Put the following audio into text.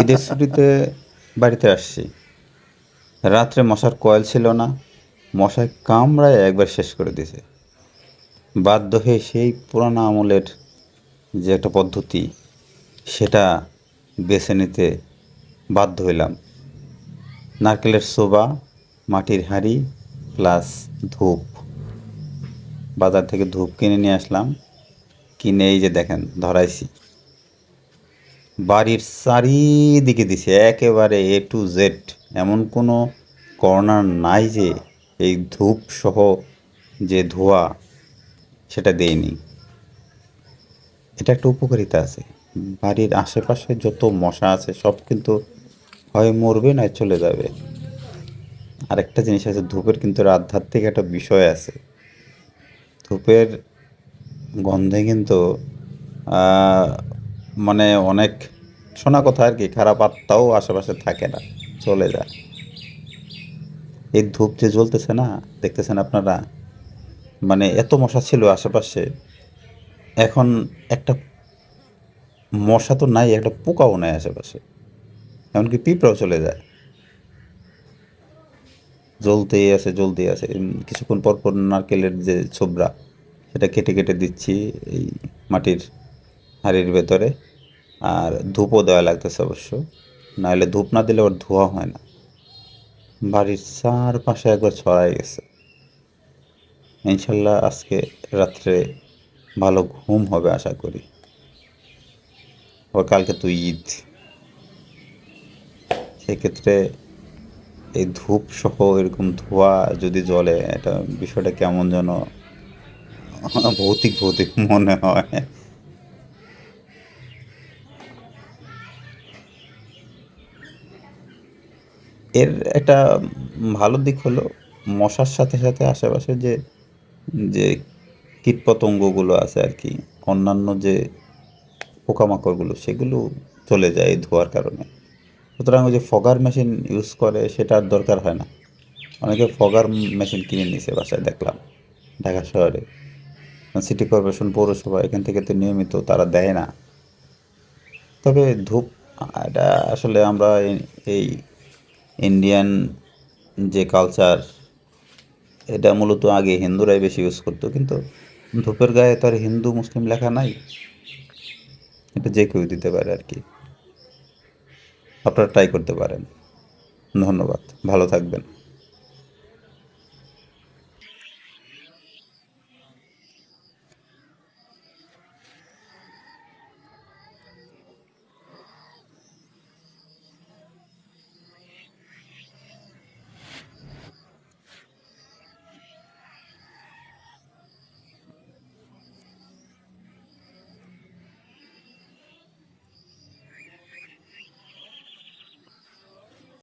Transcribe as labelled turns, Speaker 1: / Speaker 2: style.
Speaker 1: ঈদের ছুটিতে বাড়িতে আসছি। রাত্রে মশার কয়েল ছিল না, মশায় কামড়ায় একবার শেষ করে দিয়েছে। বাধ্য হয়ে সেই পুরানো আমলের যে একটা পদ্ধতি, সেটা বেছে নিতে বাধ্য হইলাম। নারকেলের সোবা মাটির হাঁড়ি, প্লাস ধূপ। বাজার থেকে ধূপ কিনে নিয়ে আসলাম। কিনে এই যে দেখেন, ধরাইছি। বাড়ির চারিদিকে দিছে, একেবারে এ টু জেড এমন কোনো কর্নার নাই যে এই ধূপ সহ যে ধোয়া, সেটা দেয়নি। এটা একটা উপকারিতা আছে। বাড়ির আশেপাশে যত মশা আছে, সব কিন্তু হয় মরবে না, চলে যাবে। আরেকটা জিনিস আছে, ধূপের কিন্তু আধ্যাত্মিক একটা বিষয় আছে। ধূপের গন্ধে কিন্তু মানে অনেক শোনা কথা আর কি, খারাপ আত্মাও আশেপাশে থাকে না, চলে যায়। এই ধূপ যে জ্বলতেছে না, দেখতেছেন আপনারা? মানে এত মশা ছিল আশেপাশে, এখন একটা মশা তো নাই, একটা পোকাও নাই আশেপাশে, এমনকি পিঁপড়াও চলে যায়। জ্বলতেই আছে জ্বলতেই আছে কিছুক্ষণ পর পর নারকেলের যে ছোবড়া সেটা কেটে কেটে দিচ্ছি এই মাটির হাঁড়ির ভেতরে। আর ধূপও দেওয়া লাগতেছে অবশ্য। নাহলে ধূপ না দিলে ওর ধোয়া হয় না। বাড়ির চারপাশে একবার ছড়াই গেছে। ইনশাল্লাহ আজকে রাত্রে ভালো ঘুম হবে আশা করি। ওর কালকে তো ঈদ। সেক্ষেত্রে এই ধূপ সহ এরকম ধোঁয়া যদি জ্বলে, এটা বিষয়টা কেমন যেন ভৌতিক ভৌতিক মনে হয়। এর একটা ভালো দিক হলো মশার সাথে সাথে আশেপাশে যে যে কীটপতঙ্গগুলো আছে আর কি, অন্যান্য যে পোকামাকড়গুলো, সেগুলো চলে যায় এই ধোয়ার কারণে। সুতরাং ওই যে ফগার মেশিন ইউজ করে সেটা আর দরকার হয় না। অনেকে ফগার মেশিন কিনে নিছে বাসায়, দেখলাম ঢাকা শহরে। সিটি কর্পোরেশন পৌরসভা, এখান থেকে তো নিয়মিত তারা দেয় না। তবে ধূপ, এটা আসলে আমরা এই- ইন্ডিয়ান যে কালচার এটা মূলত আগে হিন্দুরাই বেশি ইউজ করতো, কিন্তু ধূপের গায়ে তো আর হিন্দু, মুসলিম লেখা নাই। এটা যে কেউ দিতে পারে আর কি। আপনারা ট্রাই করতে পারেন। ধন্যবাদ। ভালো থাকবেন।